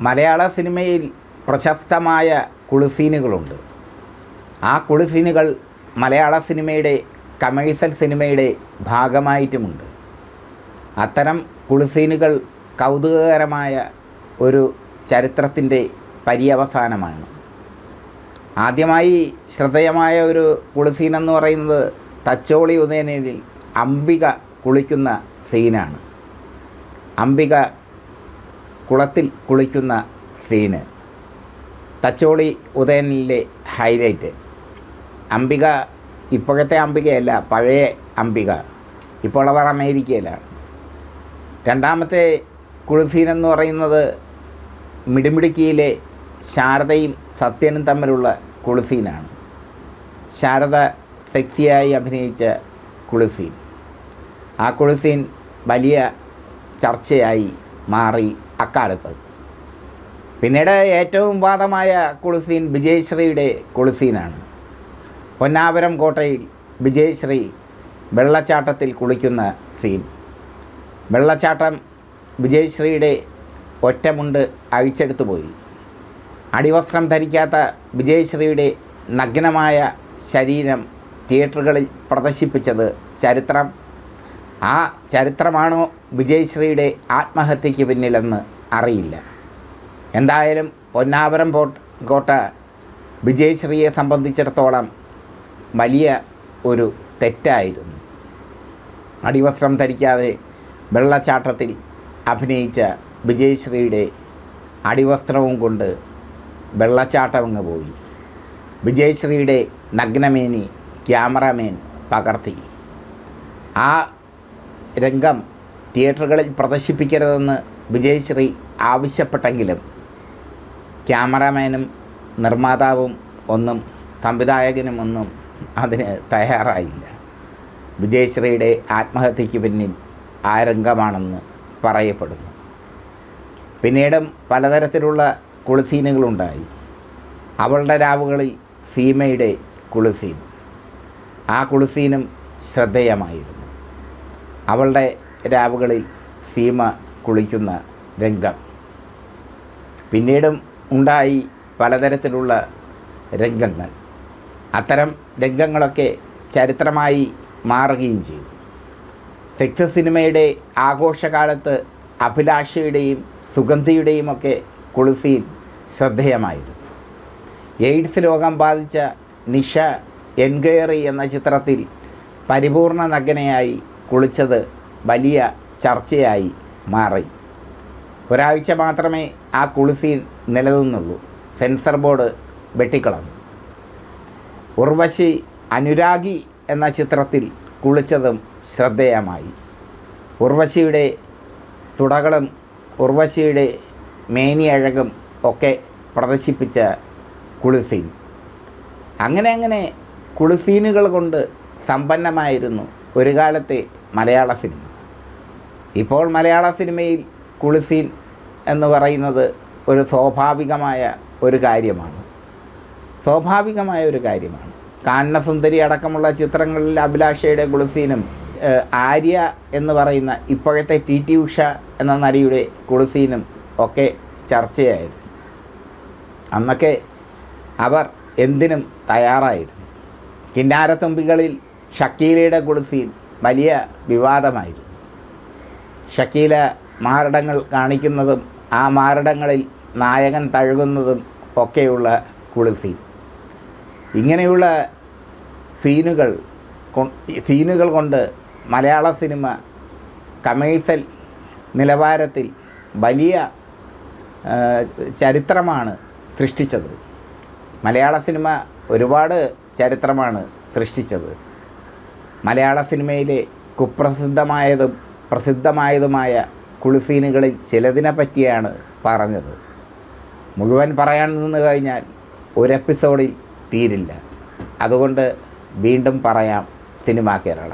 മലയാള സിനിമയിൽ പ്രശസ്തമായ കുളിസീനുകളുണ്ട്. ആ കുളിസീനുകൾ മലയാള സിനിമയുടെ കമേഴ്സ്യൽ സിനിമയുടെ ഭാഗമായിട്ടുമുണ്ട്. അത്തരം കുളിസീനുകൾ കൗതുകകരമായ ഒരു ചരിത്രത്തിന്റെ പര്യവസാനമാണ്. ആദ്യമായി ശ്രദ്ധേയമായ ഒരു കുളിസീൻ എന്ന് പറയുന്നത് തച്ചോളി ഉദയനിൽ അംബിക കുളിക്കുന്ന സീനാണ്. അംബിക കുളത്തിൽ കുളിക്കുന്ന സീന്. തച്ചോളി ഉദയനിലെ ഹൈലൈറ്റ്. അംബിക ഇപ്പോഴത്തെ അംബികയല്ല പഴയ അംബിക. ഇപ്പോൾ അവർ അമേരിക്കയിലാണ്. രണ്ടാമത്തെ കുളിസീൻ എന്ന് പറയുന്നത് മിടിമിടുക്കിയിലെ ശാരദയും സത്യനും തമ്മിലുള്ള കുളിസീനാണ്. ശാരദ സെക്സിയായി അഭിനയിച്ച കുളിസീൻ. ആ കുളിസീൻ വലിയ ചർച്ചയായി മാറി അക്കാലത്ത്. പിന്നീട് ഏറ്റവും വാദമായ കുളുസീൻ വിജയശ്രീയുടെ കുളുസീനാണ്. പൊന്നാപുരം കോട്ടയിൽ വിജയശ്രീ വെള്ളച്ചാട്ടത്തിൽ കുളിക്കുന്ന സീൻ. വെള്ളച്ചാട്ടം വിജയശ്രീയുടെ ഒറ്റമുണ്ട് അഴിച്ചെടുത്തു പോയി. അടിവസ്ത്രം ധരിക്കാത്ത വിജയശ്രീയുടെ നഗ്നമായ ശരീരം തിയേറ്ററുകളിൽ പ്രദർശിപ്പിച്ചത് ചരിത്രം ആ ചരിത്രമാണോ വിജയശ്രീയുടെ ആത്മഹത്യയ്ക്ക് പിന്നിലെന്ന് അറിയില്ല. എന്തായാലും പൊന്നാപുരം പോട്ട് കോട്ട വിജയശ്രീയെ സംബന്ധിച്ചിടത്തോളം വലിയ ഒരു തെറ്റായിരുന്നു. അടിവസ്ത്രം ധരിക്കാതെ വെള്ളച്ചാട്ടത്തിൽ അഭിനയിച്ച വിജയശ്രീയുടെ അടിവസ്ത്രവും കൊണ്ട് വെള്ളച്ചാട്ടമങ്ങ് പോയി. വിജയശ്രീയുടെ നഗ്നമേനി ക്യാമറാമാൻ പകർത്തി. ആ രംഗം തിയേറ്ററുകളിൽ പ്രദർശിപ്പിക്കരുതെന്ന് വിജയശ്രീ ആവശ്യപ്പെട്ടെങ്കിലും ക്യാമറാമാനും നിർമ്മാതാവും ഒന്നും സംവിധായകനും ഒന്നും അതിന് തയ്യാറായില്ല. വിജയശ്രീയുടെ ആത്മഹത്യയ്ക്ക് പിന്നിൽ ആ രംഗമാണെന്ന് പറയപ്പെടുന്നു. പിന്നീടും പലതരത്തിലുള്ള കുളിസീനുകളുണ്ടായി. അവളുടെ രാവുകളിൽ സീമയുടെ കുളിസീൻ ആ കുളിസീനും ശ്രദ്ധേയമായിരുന്നു. അവളുടെ രാവുകളിൽ സീമ കുളിക്കുന്ന രംഗം. പിന്നീടും ഉണ്ടായി പലതരത്തിലുള്ള രംഗങ്ങൾ. അത്തരം രംഗങ്ങളൊക്കെ ചരിത്രമായി മാറുകയും ചെയ്തു. സെക്സ് സിനിമയുടെ ആഘോഷകാലത്ത് അഭിലാഷയുടെയും സുഗന്ധിയുടെയും ഒക്കെ കുളിസീൻ ശ്രദ്ധേയമായിരുന്നു. എയ്ഡ്സ് രോഗം ബാധിച്ച നിഷ എൻക്വയറി എന്ന ചിത്രത്തിൽ പരിപൂർണ നഗ്നയായി കുളിച്ചത് വലിയ ചർച്ചയായി മാറി. ഒരാഴ്ച മാത്രമേ ആ കുളിസീൻ നിലനിന്നുള്ളൂ. സെൻസർ ബോർഡ് വെട്ടിക്കളഞ്ഞു. ഉർവശി അനുരാഗി എന്ന ചിത്രത്തിൽ കുളിച്ചതും ശ്രദ്ധേയമായി. ഉർവശിയുടെ തുടകളും ഉർവശിയുടെ മേനിയഴകും ഒക്കെ പ്രദർശിപ്പിച്ച കുളിസീൻ. അങ്ങനെ അങ്ങനെ കുളിസീനുകൾ കൊണ്ട് സമ്പന്നമായിരുന്നു ഒരു കാലത്തെ മലയാള സിനിമ. ഇപ്പോൾ മലയാള സിനിമയിൽ കുളിസീൻ എന്ന് പറയുന്നത് ഒരു സ്വാഭാവികമായ ഒരു കാര്യമാണ്. സ്വാഭാവികമായ ഒരു കാര്യമാണ്. കാനനസുന്ദരി അടക്കമുള്ള ചിത്രങ്ങളിൽ അഭിലാഷയുടെ കുളിസീനും ആര്യ എന്ന് പറയുന്ന ഇപ്പോഴത്തെ ടി ടി ഉഷ എന്ന നടിയുടെ കുളിസീനും ഒക്കെ ചർച്ചയായിരുന്നു. അന്നൊക്കെ അവർ എന്തിനും തയ്യാറായിരുന്നു. കിന്നാരത്തുമ്പികളിൽ ഷക്കീലയുടെ കുളിസീൻ വലിയ വിവാദമായിരുന്നു. ഷക്കീല മാരടങ്ങൾ കാണിക്കുന്നതും ആ മാരടങ്ങളിൽ നായകൻ തഴുകുന്നതും ഒക്കെയുള്ള കുളിസീൻ ഇങ്ങനെയുള്ള സീനുകൾ സീനുകൾ കൊണ്ട് മലയാള സിനിമ കമേഴ്സൽ നിലവാരത്തിൽ വലിയ ചരിത്രമാണ് സൃഷ്ടിച്ചത്. മലയാള സിനിമ ഒരുപാട് ചരിത്രമാണ് സൃഷ്ടിച്ചത്. മലയാള സിനിമയിലെ കുപ്രസിദ്ധമായതും പ്രസിദ്ധമായതുമായ കുളിസീനുകളിൽ ചിലതിനെ പറ്റിയാണ് പറഞ്ഞത്. മുഴുവൻ പറയാൻ നിന്ന് കഴിഞ്ഞാൽ ഒരു എപ്പിസോഡിൽ തീരില്ല. അതുകൊണ്ട് വീണ്ടും പറയാം സിനിമ കേരള.